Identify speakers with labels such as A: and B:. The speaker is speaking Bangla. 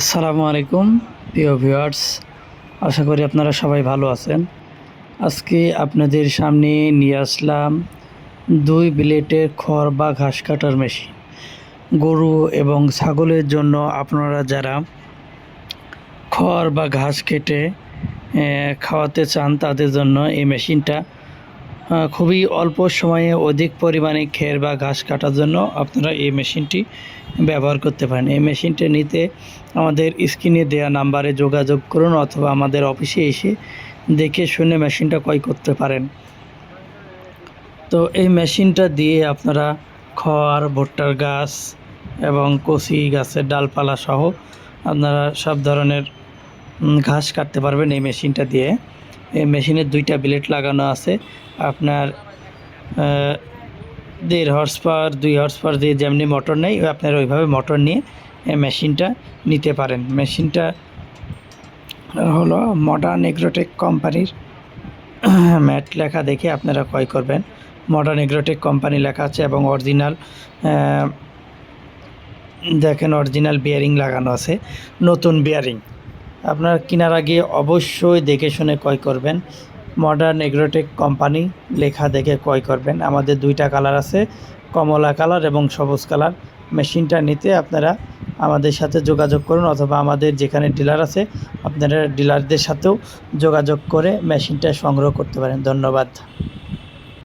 A: আসসালামু আলাইকুম, প্রিয় ভিউয়ার্স। আশা করি আপনারা সবাই ভালো আছেন। আজকে আপনাদের সামনে নিয়ে আসলাম দুই ব্লেটের খড় বা ঘাস কাটার মেশিন। গরু এবং ছাগলের জন্য আপনারা যারা খড় বা ঘাস কেটে খাওয়াতে চান, তাদের জন্য এই মেশিনটা খুবই অল্প সময়ে অধিক পরিমাণে খের বা ঘাস কাটার জন্য আপনারা এই মেশিনটি ব্যবহার করতে পারেন। এই মেশিনটি নিতে আমাদের স্ক্রিনে দেওয়া নাম্বারে যোগাযোগ করুন অথবা আমাদের অফিসে এসে দেখে শুনে মেশিনটা ক্রয় করতে পারেন। তো এই মেশিনটা দিয়ে আপনারা খড়, ভুট্টার গাছ এবং কচি গাছের ডালপালা সহ আপনারা সব ধরনের ঘাস কাটতে পারবেন এই মেশিনটা দিয়ে। মেশিনের দুইটা ব্লেড লাগানো আছে। আপনার দেড় হর্স পাওয়ার দুই হর্স পাওয়ার দিয়ে যেমনি মোটর নেই আপনার ওইভাবে মোটর নিয়ে মেশিনটা নিতে পারেন। মেশিনটা হলো মডার্ন এগ্রোটেক কোম্পানির ম্যাট লেখা দেখে আপনারা ক্রয় করবেন। মডার্ন এগ্রোটেক কোম্পানি লেখা আছে এবং অরিজিনাল দেখেন অরিজিনাল বিয়ারিং লাগানো আছে। নতুন বিয়ারিং আপনার কেনার আগে অবশ্যই দেখে শুনে ক্রয় করবেন। মডার্ন এগ্রোটেক কোম্পানি, লেখা দেখে ক্রয় করবেন। আমাদের দুইটা কালার আছে, কমলা কালার এবং সবুজ কালার। মেশিনটা নিতে আপনারা আমাদের সাথে যোগাযোগ করুন অথবা আমাদের যেখানে ডিলার আছে, আপনারা ডিলারদের সাথেও যোগাযোগ করে মেশিনটা সংগ্রহ করতে পারেন। ধন্যবাদ।